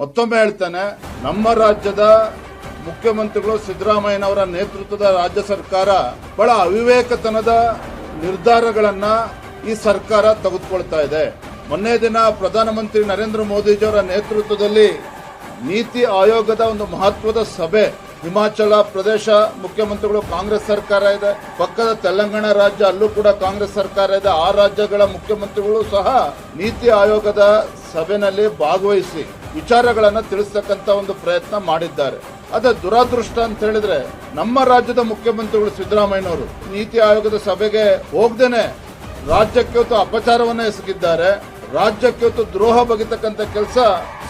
ಮತ್ತೊಮ್ಮೆ ಹೇಳ್ತಾನೆ, ನಮ್ಮ ರಾಜ್ಯದ ಮುಖ್ಯಮಂತ್ರಿಗಳು ಸಿದ್ದರಾಮಯ್ಯನವರ ನೇತೃತ್ವದ ರಾಜ್ಯ ಸರ್ಕಾರ ಬಹಳ ಅವಿವೇಕತನದ ನಿರ್ಧಾರಗಳನ್ನ ಈ ಸರ್ಕಾರ ತೆಗೆದುಕೊಳ್ತಾ ಇದೆ. ಮೊನ್ನೆ ದಿನ ಪ್ರಧಾನಮಂತ್ರಿ ನರೇಂದ್ರ ಮೋದಿಜಿಯವರ ನೇತೃತ್ವದಲ್ಲಿ ನೀತಿ ಆಯೋಗದ ಒಂದು ಮಹತ್ವದ ಸಭೆ ಹಿಮಾಚಲ ಪ್ರದೇಶ ಮುಖ್ಯಮಂತ್ರಿಗಳು ಕಾಂಗ್ರೆಸ್ ಸರ್ಕಾರ ಇದೆ, ಪಕ್ಕದ ತೆಲಂಗಾಣ ರಾಜ್ಯ ಅಲ್ಲೂ ಕೂಡ ಕಾಂಗ್ರೆಸ್ ಸರ್ಕಾರ ಇದೆ. ಆ ರಾಜ್ಯಗಳ ಮುಖ್ಯಮಂತ್ರಿಗಳು ಸಹ ನೀತಿ ಆಯೋಗದ ಸಭೆಯಲ್ಲಿ ಭಾಗವಹಿಸಿ ವಿಚಾರಗಳನ್ನ ತಿಳಿಸ್ತಕ್ಕಂಥ ಒಂದು ಪ್ರಯತ್ನ ಮಾಡಿದ್ದಾರೆ. ಅದೇ ದುರಾದೃಷ್ಟ ಅಂತ ಹೇಳಿದ್ರೆ ನಮ್ಮ ರಾಜ್ಯದ ಮುಖ್ಯಮಂತ್ರಿಗಳು ಸಿದ್ದರಾಮಯ್ಯನವರು ನೀತಿ ಆಯೋಗದ ಸಭೆಗೆ ಹೋಗ್ದೇನೆ ರಾಜ್ಯಕ್ಕೆ ಇವತ್ತು ಅಪಚಾರವನ್ನ ಎಸಗಿದ್ದಾರೆ. ರಾಜ್ಯಕ್ಕೆ ಇವತ್ತು ದ್ರೋಹ ಬಗೆತಕ್ಕಂಥ ಕೆಲಸ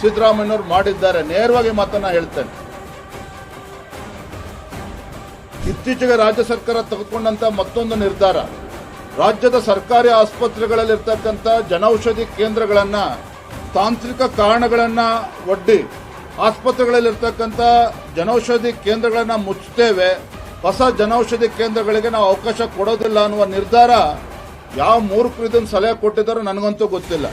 ಸಿದ್ದರಾಮಯ್ಯನವರು ಮಾಡಿದ್ದಾರೆ. ನೇರವಾಗಿ ಮಾತನ್ನ ಹೇಳ್ತೇನೆ. ಇತ್ತೀಚೆಗೆ ರಾಜ್ಯ ಸರ್ಕಾರ ತೆಗೆದುಕೊಂಡಂತ ಮತ್ತೊಂದು ನಿರ್ಧಾರ. ರಾಜ್ಯದ ಸರ್ಕಾರಿ ಆಸ್ಪತ್ರೆಗಳಲ್ಲಿರ್ತಕ್ಕಂಥ ಜನೌಷಧಿ ಕೇಂದ್ರಗಳನ್ನ ತಾಂತ್ರಿಕ ಕಾರಣಗಳನ್ನು ಒಡ್ಡಿ ಆಸ್ಪತ್ರೆಗಳಲ್ಲಿರ್ತಕ್ಕಂಥ ಜನೌಷಧಿ ಕೇಂದ್ರಗಳನ್ನು ಮುಚ್ಚುತ್ತೇವೆ, ಹೊಸ ಜನೌಷಧಿ ಕೇಂದ್ರಗಳಿಗೆ ನಾವು ಅವಕಾಶ ಕೊಡೋದಿಲ್ಲ ಅನ್ನುವ ನಿರ್ಧಾರ ಯಾವ ಮೂರು ಸಲಹೆ ಕೊಟ್ಟಿದ್ದಾರೋ ನನಗಂತೂ ಗೊತ್ತಿಲ್ಲ.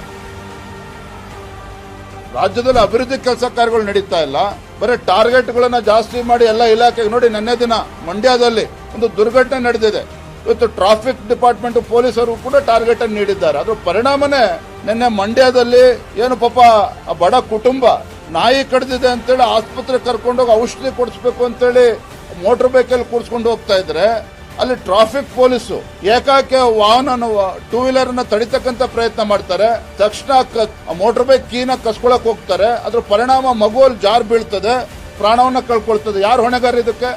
ರಾಜ್ಯದಲ್ಲಿ ಅಭಿವೃದ್ಧಿ ಕೆಲಸ ಕಾರ್ಯಗಳು ನಡೀತಾ ಇಲ್ಲ. ಬರೀ ಟಾರ್ಗೆಟ್ಗಳನ್ನು ಜಾಸ್ತಿ ಮಾಡಿ ಎಲ್ಲ ಇಲಾಖೆಗೆ ನೋಡಿ, ನಿನ್ನೆ ದಿನ ಮಂಡ್ಯದಲ್ಲಿ ಒಂದು ದುರ್ಘಟನೆ ನಡೆದಿದೆ. ಇವತ್ತು ಟ್ರಾಫಿಕ್ ಡಿಪಾರ್ಟ್ಮೆಂಟ್ ಪೊಲೀಸರು ಕೂಡ ಟಾರ್ಗೆಟ್ ಅನ್ನು ನೀಡಿದ್ದಾರೆ. ಅದ್ರ ಪರಿಣಾಮನೇ ನಿನ್ನೆ ಮಂಡ್ಯದಲ್ಲಿ ಏನು ಪಾಪ ಆ ಬಡ ಕುಟುಂಬ ನಾಯಿ ಕಡ್ದಿದೆ ಅಂತೇಳಿ ಆಸ್ಪತ್ರೆ ಕರ್ಕೊಂಡೋಗಿ ಔಷಧಿ ಕೊಡಿಸ್ಬೇಕು ಅಂತೇಳಿ ಮೋಟರ್ ಬೈಕಲ್ಲಿ ಕೂರಿಸ್ಕೊಂಡು ಹೋಗ್ತಾ ಇದ್ರೆ ಅಲ್ಲಿ ಟ್ರಾಫಿಕ್ ಪೊಲೀಸು ಏಕಾಕೆ ವಾಹನ ಟೂ ವೀಲರ್ನ ತಡಿತಕ್ಕಂತ ಪ್ರಯತ್ನ ಮಾಡ್ತಾರೆ. ತಕ್ಷಣ ಮೋಟರ್ ಬೈಕ್ ಕೀನ ಕಸ್ಕೊಳಕ್ ಹೋಗ್ತಾರೆ. ಅದ್ರ ಪರಿಣಾಮ ಮಗುವಲ್ಲಿ ಜಾರ್ ಬೀಳ್ತದೆ, ಪ್ರಾಣವನ್ನ ಕಳ್ಕೊಳ್ತದೆ. ಯಾರು ಹೊಣೆಗಾರ ಇದಕ್ಕೆ?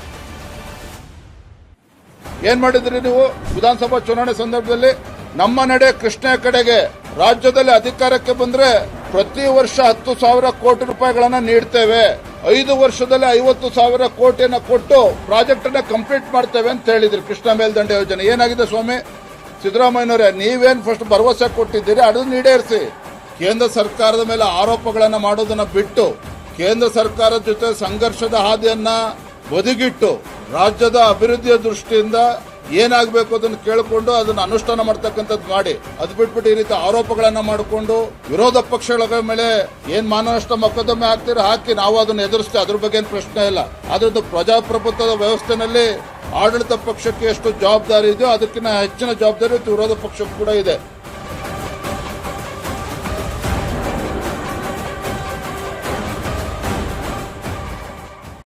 ಏನ್ ಮಾಡಿದ್ರಿ ನೀವು? ವಿಧಾನಸಭಾ ಚುನಾವಣೆ ಸಂದರ್ಭದಲ್ಲಿ ನಮ್ಮ ನಡೆ ಕೃಷ್ಣ ಕಡೆಗೆ. ರಾಜ್ಯದಲ್ಲಿ ಅಧಿಕಾರಕ್ಕೆ ಬಂದ್ರೆ ಪ್ರತಿ ವರ್ಷ ಹತ್ತು ಸಾವಿರ ಕೋಟಿ ರೂಪಾಯಿಗಳನ್ನ ನೀಡ್ತೇವೆ. ಐದು ವರ್ಷದಲ್ಲಿ ಐವತ್ತು ಸಾವಿರ ಕೋಟಿಯನ್ನು ಕೊಟ್ಟು ಪ್ರಾಜೆಕ್ಟ್ ಅನ್ನ ಕಂಪ್ಲೀಟ್ ಮಾಡ್ತೇವೆ ಅಂತ ಹೇಳಿದ್ರಿ ಕೃಷ್ಣ ಮೇಲ್ದಂಡೆ ಯೋಜನೆ. ಏನಾಗಿದೆ ಸ್ವಾಮಿ? ಸಿದ್ದರಾಮಯ್ಯನವರೇ, ನೀವೇನು ಫಸ್ಟ್ ಭರವಸೆ ಕೊಟ್ಟಿದ್ದೀರಿ? ಅದನ್ನು ಈಡೇರಿಸಿ. ಕೇಂದ್ರ ಸರ್ಕಾರದ ಮೇಲೆ ಆರೋಪಗಳನ್ನು ಮಾಡೋದನ್ನ ಬಿಟ್ಟು, ಕೇಂದ್ರ ಸರ್ಕಾರದ ಜೊತೆ ಸಂಘರ್ಷದ ಹಾದಿಯನ್ನ ಬದಿಗಿಟ್ಟು ರಾಜ್ಯದ ಅಭಿವೃದ್ಧಿಯ ದೃಷ್ಟಿಯಿಂದ ಏನಾಗಬೇಕು ಅದನ್ನು ಕೇಳಿಕೊಂಡು ಅದನ್ನು ಅನುಷ್ಠಾನ ಮಾಡ್ತಕ್ಕಂಥದ್ದು ಮಾಡಿ. ಅದು ಬಿಟ್ಬಿಟ್ಟು ಈ ರೀತಿ ಆರೋಪಗಳನ್ನ ಮಾಡಿಕೊಂಡು ವಿರೋಧ ಪಕ್ಷಗಳ ಮೇಲೆ ಏನ್ ಮಾನನಷ್ಟ ಮೊಕದ್ದಮೆ ಹಾಕ್ತೀರ ಹಾಕಿ ನಾವು ಅದನ್ನು ಎದುರಿಸ್ತೇವೆ. ಅದ್ರ ಬಗ್ಗೆ ಏನು ಪ್ರಶ್ನೆ ಇಲ್ಲ. ಅದರದ್ದು ಪ್ರಜಾಪ್ರಭುತ್ವದ ವ್ಯವಸ್ಥೆನಲ್ಲಿ ಆಡಳಿತ ಪಕ್ಷಕ್ಕೆ ಎಷ್ಟು ಜವಾಬ್ದಾರಿ ಇದೆಯೋ ಅದಕ್ಕಿಂತ ಹೆಚ್ಚಿನ ಜವಾಬ್ದಾರಿ ವಿರೋಧ ಪಕ್ಷಕ್ಕೂ ಕೂಡ ಇದೆ.